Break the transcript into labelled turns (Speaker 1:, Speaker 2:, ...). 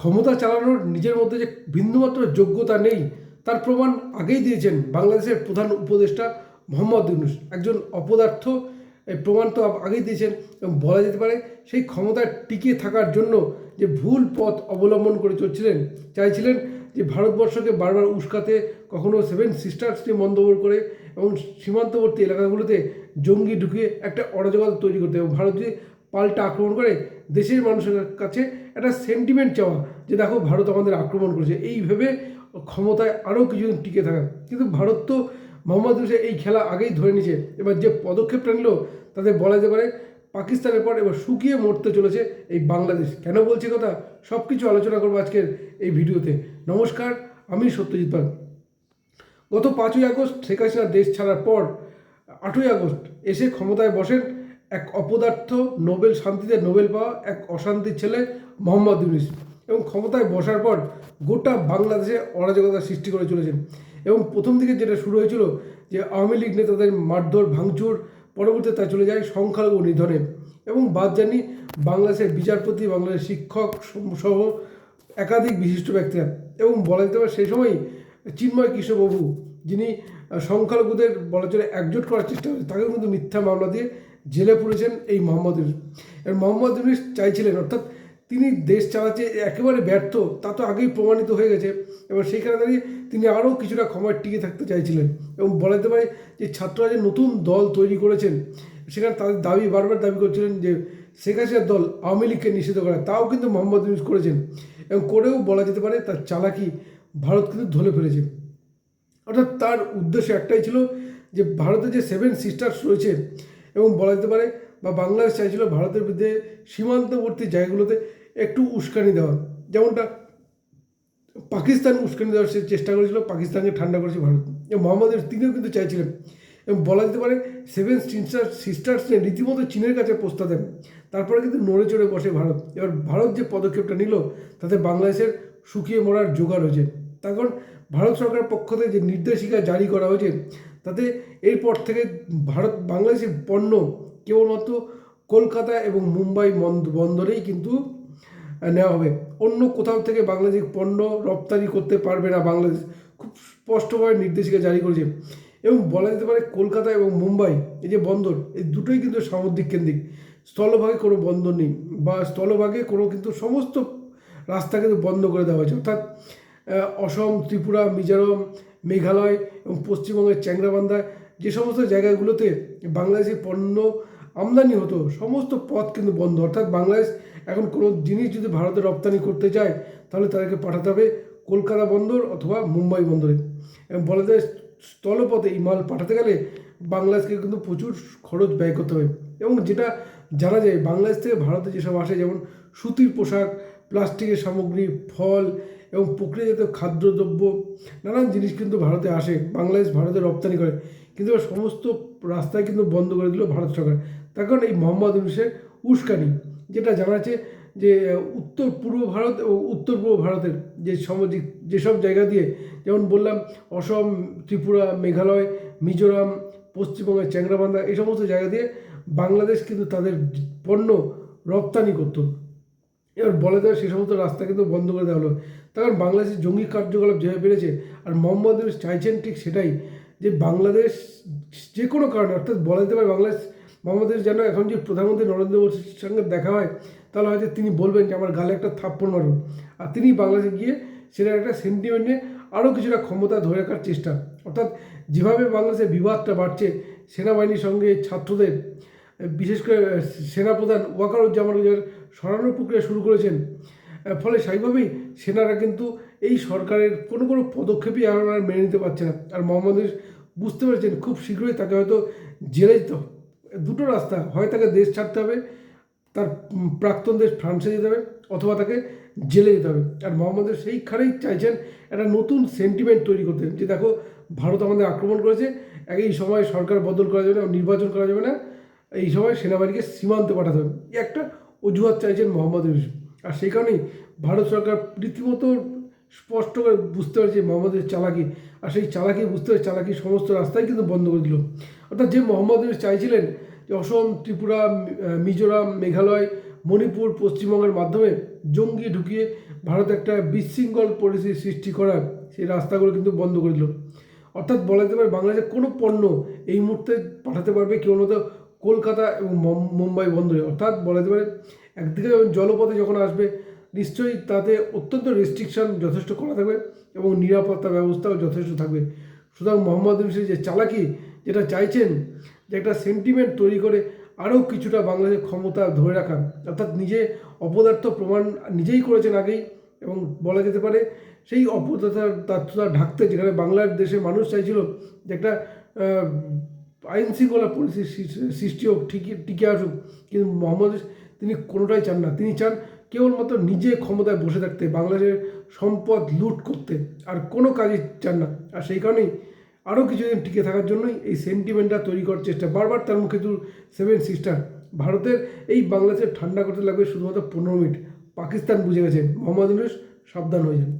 Speaker 1: ক্ষমতা চালানোর নিজের মধ্যে যে বিন্দুমাত্র যোগ্যতা নেই, তার প্রমাণ আগেই দিয়েছেন বাংলাদেশের প্রধান উপদেষ্টা মোহাম্মদ ইউনুস। একজন অপদার্থ প্রমাণ তো আগেই দিয়েছেন এবং বলা যেতে পারে সেই ক্ষমতায় টিকে থাকার জন্য যে ভুল পথ অবলম্বন করে চলছিলেন, চাইছিলেন যে ভারতবর্ষকে বারবার উস্কাতে কখনো সেভেন সিস্টার্স নিয়ে মন্তব্য করে এবং সীমান্তবর্তী এলাকাগুলোতে জঙ্গি ঢুকিয়ে একটা অরাজকতা তৈরি করতে এবং ভারত যদি পাল্টা আক্রমণ করে দেশের মানুষের কাছে একটা সেন্টিমেন্ট চাওয়া যে দেখো ভারত আমাদের আক্রমণ করেছে। এই ভেবে ক্ষমতায় আরও কিছুদিন টিকে থাকা। কিন্তু ভারত তো মোহাম্মদ ইউনুসের এই খেলা আগেই ধরে নিয়েছে। এবার যে পদক্ষেপটা নিল, তাতে বলা যেতে পারে পাকিস্তানের পর এবার শুকিয়ে মরতে চলেছে এই বাংলাদেশ। কেন বলছি কথা? সব কিছু আলোচনা করব আজকের এই ভিডিওতে। নমস্কার, আমি সত্যজিৎ পাল। গত পাঁচই আগস্ট শেখ হাসিনা দেশ ছাড়ার পর আটই আগস্ট এসে ক্ষমতায় বসেন এক অপদার্থ নোবেল শান্তিতে নোবেল পাওয়া এক অশান্তির ছেলে মোহাম্মদ ইউনিস এবং ক্ষমতায় বসার পর গোটা বাংলাদেশে অরাজকতা সৃষ্টি করে চলেছেন। এবং প্রথম দিকে যেটা শুরু হয়েছিল যে আওয়ামী লীগ নেতাদের মারধর, ভাঙচুর, পরবর্তীতে তা চলে যায় সংখ্যালঘু নিধনে। এবং বাদ জানি বাংলাদেশের বিচারপতি, বাংলাদেশের শিক্ষক সহ একাধিক বিশিষ্ট ব্যক্তিরা। এবং বলা যেতে পারে সেই সময়ই চিন্ময় কৃষ্ণবাবু যিনি সংখ্যালঘুদের বলা চলে একজোট করার চেষ্টা করেছেন, তাকেও কিন্তু মিথ্যা মামলা দিয়ে জেলে পড়েছেন এই মোহাম্মদ ইউনুস। এর মোহাম্মদ ইউনুস চাইছিলেন, অর্থাৎ তিনি দেশ চালাতে একেবারে ব্যর্থ, তা তো আগেই প্রমাণিত হয়ে গেছে। এবং সেইখানে দাঁড়িয়ে তিনি আরও কিছুটা ক্ষমায় টিকে থাকতে চাইছিলেন এবং বলা যেতে পারে যে ছাত্ররা যে নতুন দল তৈরি করেছেন, সেখানে তাদের দাবি বারবার দাবি করছিলেন যে শেখ হাসিনার দল আওয়ামী লীগকে নিষিদ্ধ করা, তাও কিন্তু মোহাম্মদ ইউনুস করেছেন এবং করেও বলা যেতে পারে তার চালাকি ভারত কিন্তু ধরে ফেলেছে। অর্থাৎ তার উদ্দেশ্য একটাই ছিল যে ভারতে যে সেভেন সিস্টার্স রয়েছে এবং বলা যেতে পারে বা বাংলাদেশ চাইছিল ভারতের বিরুদ্ধে সীমান্তবর্তী জায়গাগুলোতে একটু উস্কানি দেওয়া যেমনটা পাকিস্তান উস্কানি দেওয়ার সে চেষ্টা করেছিল, পাকিস্তানকে ঠান্ডা করেছে ভারত। এবং মোহাম্মদ তিনিও কিন্তু চাইছিলেন। এবং বলা যেতে পারে সেভেন সিস্টার সিস্টার্স নিয়ে রীতিমতো চীনের কাছে প্রস্তাব দেন। তারপরে কিন্তু নড়ে চড়ে বসে ভারত। এবার ভারত যে পদক্ষেপটা নিল, তাতে বাংলাদেশের শুকিয়ে মরার জোগাড় হয়েছে। তার কারণ ভারত সরকারের পক্ষ থেকে যে নির্দেশিকা জারি করা হয়েছে তাতে এরপর থেকে ভারত, বাংলাদেশের পণ্য কেবলমাত্র কলকাতা এবং মুম্বাই বন্দ- বন্দরেই কিন্তু নেওয়া হবে। অন্য কোথাও থেকে বাংলাদেশ পণ্য রপ্তানি করতে পারবে না বাংলাদেশ, খুব স্পষ্টভাবে নির্দেশিকা জারি করেছে। এবং বলা যেতে পারে কলকাতা এবং মুম্বাই, এই যে বন্দর, এই দুটোই কিন্তু সামুদ্রিক কেন্দ্রিক। স্থলভাগে কোনো বন্দর নেই বা স্থলভাগে কোনো কিন্তু সমস্ত রাস্তা কিন্তু বন্ধ করে দেওয়া হয়েছে। অর্থাৎ অসম, ত্রিপুরা, মিজোরাম মেঘালয় এবং পশ্চিমবঙ্গের চ্যাংরাবান্ধা, যে সমস্ত জায়গাগুলোতে বাংলাদেশি পণ্য আমদানি হতো, সমস্ত পথ কিন্তু বন্ধ। অর্থাৎ বাংলাদেশ এখন কোনো জিনিস যদি ভারতে রপ্তানি করতে চায়, তাহলে তাদেরকে পাঠাতে হবে কলকাতা বন্দর অথবা মুম্বাই বন্দরে। এবং বলা যায় স্থলপথে এই মাল পাঠাতে গেলে বাংলাদেশকে কিন্তু প্রচুর খরচ ব্যয় করতে হবে। এবং যেটা জানা যায়, বাংলাদেশ থেকে ভারতে যেসব আসে, যেমন সুতির পোশাক, প্লাস্টিকের সামগ্রী, ফল এবং প্রক্রিয়াজাত খাদ্যদ্রব্য, নানান জিনিস কিন্তু ভারতে আসে, বাংলাদেশ ভারতে রপ্তানি করে। কিন্তু সমস্ত রাস্তায় কিন্তু বন্ধ করে দিল ভারত সরকার। তার কারণ এই মোহাম্মদ ইউনুসের উস্কানি, যেটা জানা যাচ্ছে যে, উত্তর পূর্ব ভারত এবং উত্তর পূর্ব ভারতের যে সামাজিক, যেসব জায়গা দিয়ে, যেমন বললাম, অসম, ত্রিপুরা, মেঘালয়, মিজোরাম, পশ্চিমবঙ্গের চ্যাংরাবান্ধা, এই সমস্ত জায়গা দিয়ে বাংলাদেশ কিন্তু তাদের পণ্য রপ্তানি করতো। এবার বলা যায় সে সমস্ত রাস্তা কিন্তু বন্ধ করে দেওয়া হলো। কারণ বাংলাদেশের জঙ্গি কার্যকলাপ যেভাবে বেড়েছে, আর মোহাম্মদ ইউনুস চাইছেন ঠিক সেটাই, যে বাংলাদেশ যে কোনো কারণে, অর্থাৎ বলা যেতে পারে বাংলাদেশ, মোহাম্মদ যেন এখন যে প্রধানমন্ত্রী নরেন্দ্র মোদীর সঙ্গে দেখা হয়, তাহলে হয়তো তিনি বলবেন যে আমার গালে একটা থাপ্পড় মারুন আর তিনি বাংলাদেশে গিয়ে সেটা একটা সেন্টিমেন্ট নিয়ে আরও কিছুটা ক্ষমতা ধরে রাখার চেষ্টা। অর্থাৎ যেভাবে বাংলাদেশের বিবাদটা বাড়ছে, সেনাবাহিনীর সঙ্গে ছাত্রদের বিশেষ করে সেনাপ্রধান ওয়াকারুজ্জামান সরানোর প্রক্রিয়া শুরু করেছেন। ফলে স্বাভাবিকভাবেই সেনারা কিন্তু এই সরকারের কোনো কোনো পদক্ষেপই আর আর মেনে নিতে পারছে না। আর মোহাম্মদ বুঝতে পেরেছেন খুব শীঘ্রই তাকে হয়তো জেলে যেতে দুটো রাস্তা, হয় তাকে দেশ ছাড়তে হবে, তার প্রাক্তন দেশ ফ্রান্সে যেতে হবে, অথবা তাকে জেলে যেতে হবে। আর মোহাম্মদের সেইখানেই চাইছেন একটা নতুন সেন্টিমেন্ট তৈরি করতে। যে দেখো, ভারত আমাদের আক্রমণ করেছে এক এই সময় সরকার বদল করা যাবে না, নির্বাচন করা যাবে না। এই সময় সেনাবাহিনীকে সীমান্তে পাঠাতে হবে। একটা অজুহাত চাইছেন মোহাম্মদ ইউনুস আর সেই কারণেই ভারত সরকার রীতিমতো স্পষ্ট করে বুঝতে পারছে মোহাম্মদের চালাকি। আর সেই চালাকি বুঝতে পারছে চালাকি সমস্ত রাস্তাই কিন্তু বন্ধ করে দিল। অর্থাৎ যে মোহাম্মদ ইউনুস চাইছিলেন যে অসম, ত্রিপুরা, মিজোরাম, মেঘালয়, মণিপুর, পশ্চিমবঙ্গের মাধ্যমে জঙ্গি ঢুকিয়ে ভারত একটা বিশৃঙ্খল পরিস্থিতি সৃষ্টি করার সেই রাস্তাগুলো কিন্তু বন্ধ করে দিল। অর্থাৎ বলা যেতে পারে বাংলাদেশের কোনো পণ্য এই মুহূর্তে পাঠাতে পারবে কেউ কলকাতা এবং মম- মুম্বাই বন্দরে। অর্থাৎ বলা যেতে পারে, একদিকে যখন জলপথে যখন আসবে, নিশ্চয়ই তাতে অত্যন্ত রেস্ট্রিকশন যথেষ্ট করা থাকবে এবং নিরাপত্তা ব্যবস্থাও যথেষ্ট থাকবে। সুতরাং মোহাম্মদ ইউনুসের যে চালাকি যেটা চাইছেন যে একটা সেন্টিমেন্ট তৈরি করে আরও কিছুটা বাংলাদেশের ক্ষমতা ধরে রাখা অর্থাৎ নিজে অপদার্থ প্রমাণ নিজেই করেছেন আগেই এবং বলা যেতে পারে সেই অপদার্থতার তথ্যতা ঢাকতে যেখানে বাংলার বাংলাদেশের মানুষ চাইছিল যে একটা আইন শৃঙ্খলা পরিস্থিতি সৃষ্টি- হোক, ঠিকই টিকে আসুক, কিন্তু মোহাম্মদ তিনি কোনোটাই চান না। তিনি চান কেবলমাত্র নিজে ক্ষমতায় বসে থাকতে, বাংলাদেশের সম্পদ লুট করতে, আর কোনো কাজই চান না। আর সেই কারণেই আরও কিছুদিন টিকে থাকার জন্যই এই সেন্টিমেন্টটা তৈরি করার চেষ্টা। বারবার তার মুখে দু সেভেন সিস্টার। ভারতের এই বাংলাদেশের ঠান্ডা করতে লাগবে শুধুমাত্র পনেরো মিনিট। পাকিস্তান বুঝে গেছে, মোহাম্মদ ইউনুস সাবধান হয়ে যান।